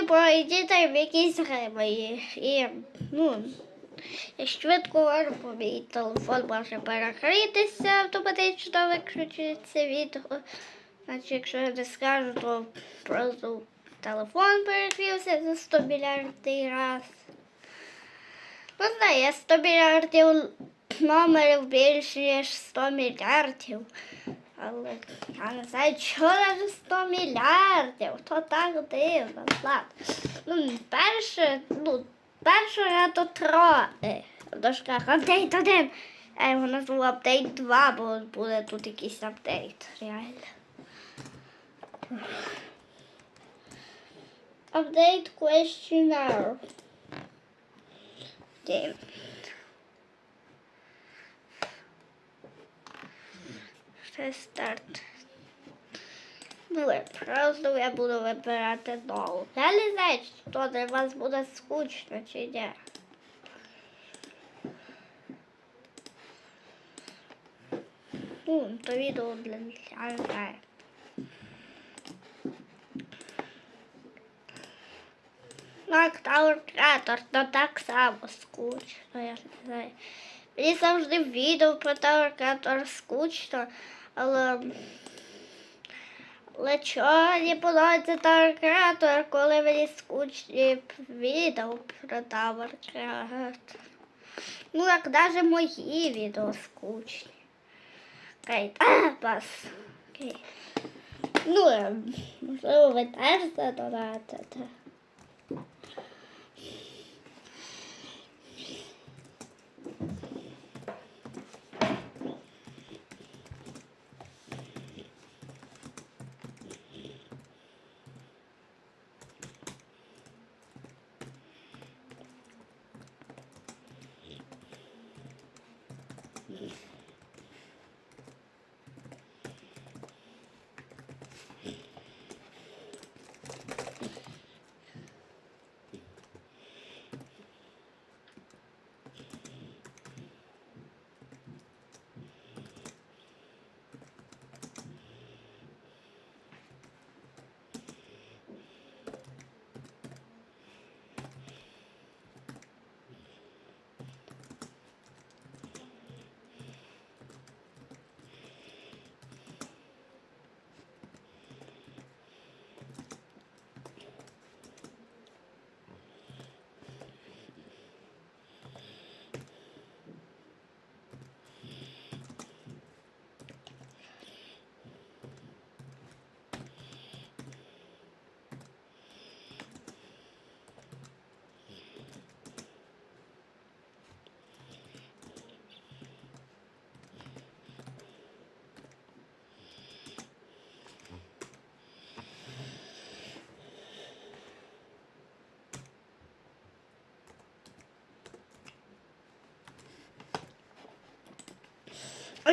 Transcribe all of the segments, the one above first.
і пройдіте в якісь гриби. І, ну, швидко мій телефон може перекритися автоматично виключиться відео. Значить, якщо я не скажу, то просто телефон перекрився за 100 мільярдів раз. Ну, знаю, я 100 мільярдів номерів більше, ніж 100 мільярдів. Але я не знаю, чого навіть 100 мільярдів. То так дивно. Ну, перше, ну, перше я до троє. В дошках апдейт 1. Я його назву апдейт 2, бо буде тут якийсь апдейт. Реально. Update questionnaire. Game. Старт. Ну, просто я буду вибирати нову. Я не знаю, що для вас буде скучно чи ні. Ну, то відео для знаю. Так, Tower Creator, то так само скучно, я не знаю. Мені завжди відео про Tower Creator скучно, але... Але чого не подобається Creator, коли мені скучні відео про Creator? Ну, як навіть мої відео скучні. Окей, пас. Окей. Ну, ем, можливо, ви теж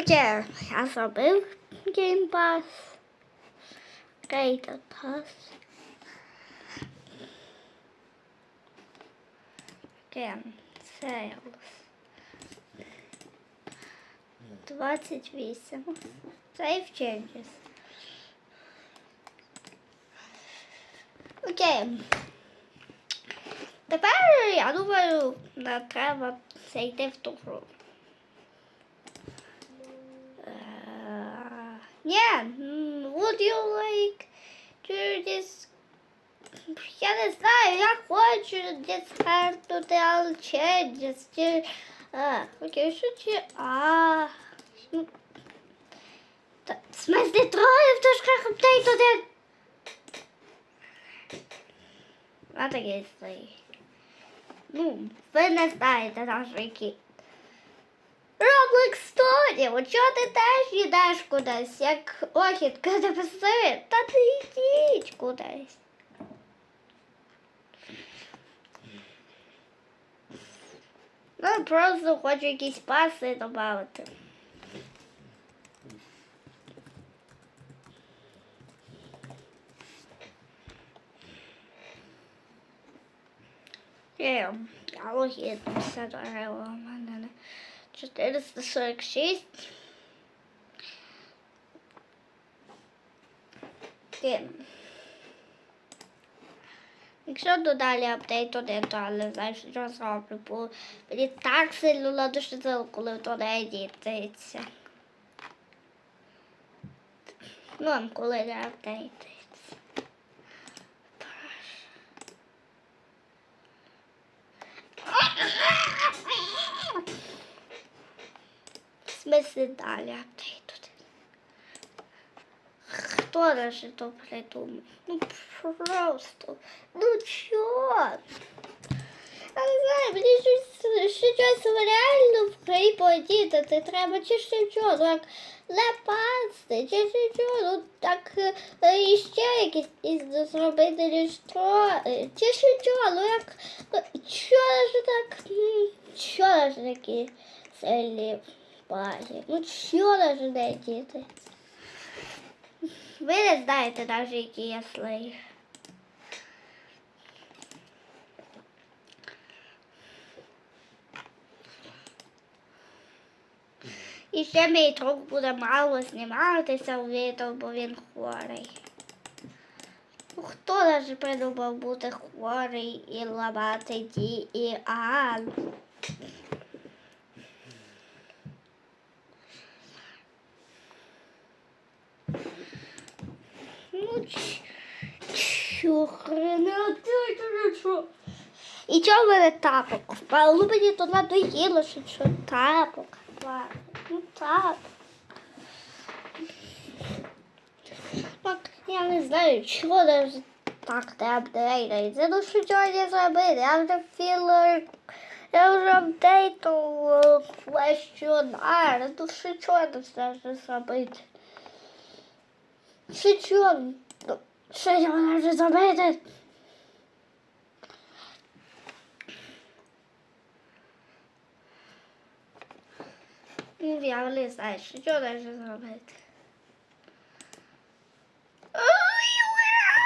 це додатите. Окей, я зробив геймпас. Гейт пас. Ген. Сейлс. 28. Save changes. Окей. Тепер, я думаю, нам треба зайти в ту гру. Yeah, mm, would you like to just... Я не знаю, я хочу discard all changes to... А, окей, що чи... А... ну, та- В смысле, троє в дошках апдейт один? А таке стоїть. Ну, ви не знаєте наш який. Roblox Studio, чого ти теж йдеш кудись, як охідка не писи? Та ти йдіть кудись. Ну, просто хочу якісь паси додати. Я логітно все у мене. 446. Ким? Якщо додалі апдейт один, то я не знаю, що зроблю, бо мені так сильно надушило, коли то не дітиться. Ну, коли не апдейтиться. В далі? Хто даже то придумав? Ну просто. Ну чо? Я не знаю, мені щось, щось реально в грі подітати треба, чи ще ну як напасти, чи ще що, ну так е, і ще якісь пізно зробити, що, е, чи ще що, ну як, ну, що ж так, що ж такі сильні в базі, ну що ж не діти? Ви не знаєте навіть, які я слив. І ще мій друг буде мало зніматися у відео, бо він хворий. Ну, хто навіть придумав бути хворий і ламати діан? Ну, Чухрена, ти що? І чого в мене тапок впав? Мені то надоїло, що що тапок. Ну так. Так, я не знаю, чого даже так не апдейтається. Ну що чого не зробити? Я вже філер, я вже апдейтував квестіонар. Ну що чого все зробити? Що чого? Ну, Що я можу зробити? Ну, я не знаю, що чого навіть зробити. Ой, ура!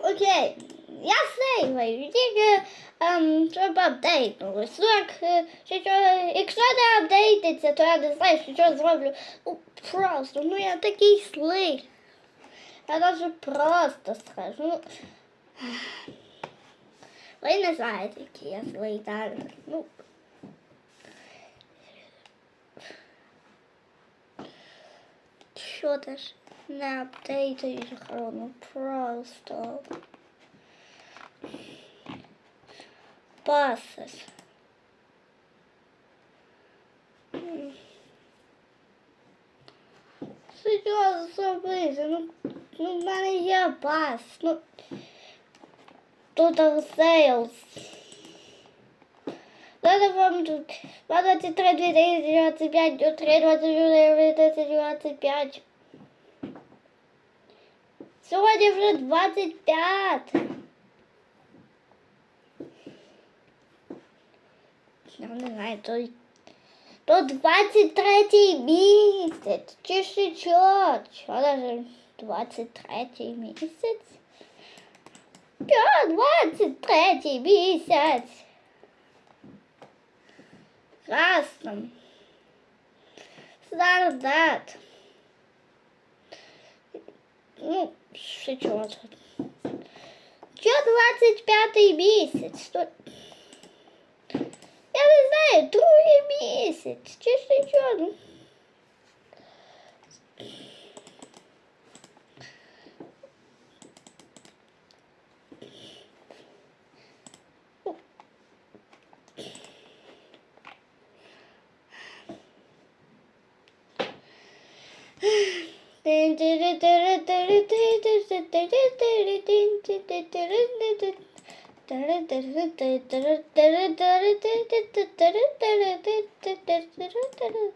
Окей, я сейваю, тільки ем, треба апдейтнулось. Ну, як, е, що, що, якщо не апдейтиться, то я не знаю, що, зроблю. Ну, просто, ну я такий слий. Я даже просто скажу. Ну, ви не знаєте, який я злий даже. Ну, що теж не апдейтують хрону, просто. Пасиш. Що зробити? Ну, ну, в мене є пас. Ну, тут сейлс. Надо вам тут 23, 2025, 3, 24, 2025. Сьогодні вже 25. Я не знаю, то, то 23 місяць. Чи ще що? Що даже 23 місяць? Що 23 місяць? Красно. Солдат. Ну, ще чого тут? Що 25 місяць? То... Я не знаю, другий місяць. Чи ще що? Ну.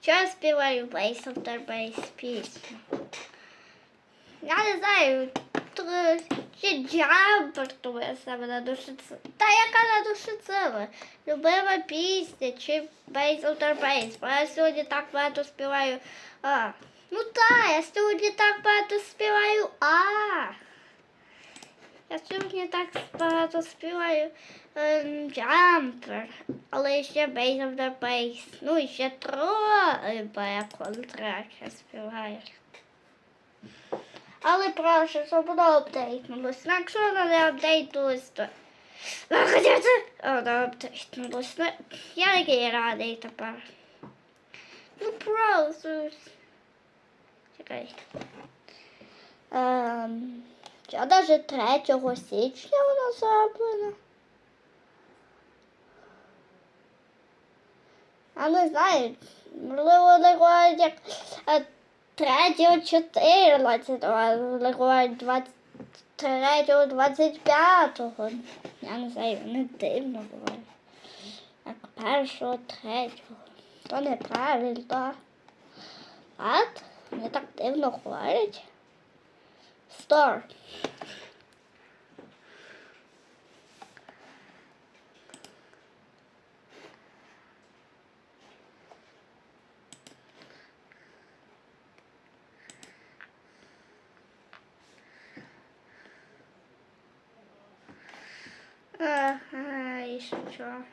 Що я співаю Bass of the Bass пісню? Я не знаю, чи джампер саме на душі сили. Та яка на душі сили? Любима пісня, чи Outer Base. Бо я сьогодні так багато співаю. А. Ну так, я сьогодні так багато співаю. А. Я сьогодні так багато співаю ем, джампер, але ще the Base. Ну і ще трохи бекон-трек я співаю. Але прошу, щоб воно апдейтнулось. Ну, Якщо воно не апдейтнулось, то... Ну, хоча це... Воно. Ну, я такий радий тепер. Ну, просто... Чекай. Ем, чи навіть 3 січня воно зроблено? А не знаю, можливо, вони говорять як е, 3 14, а 23 25. Я не знаю, не дивно буває. Як першого, третього. То неправильно. От, Не так дивно говорять. Стор. Ага, і що?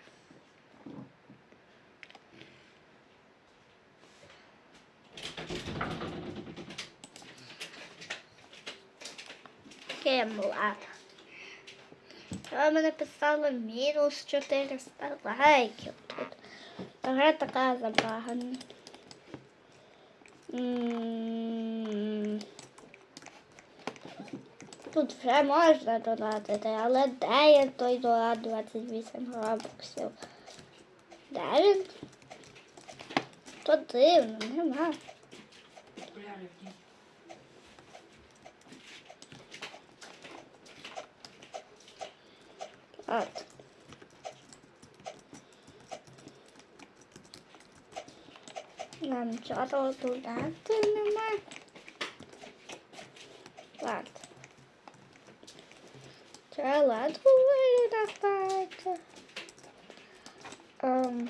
Кемлад. Ви мене мінус 400 лайків тут. Гра така забагана. Тут вже можна донатити, але де є той донат 28 робоксів? Де він? То дивно, нема. От. Нам чого додати нема. Ладно. Треба ладку виглядати. Um.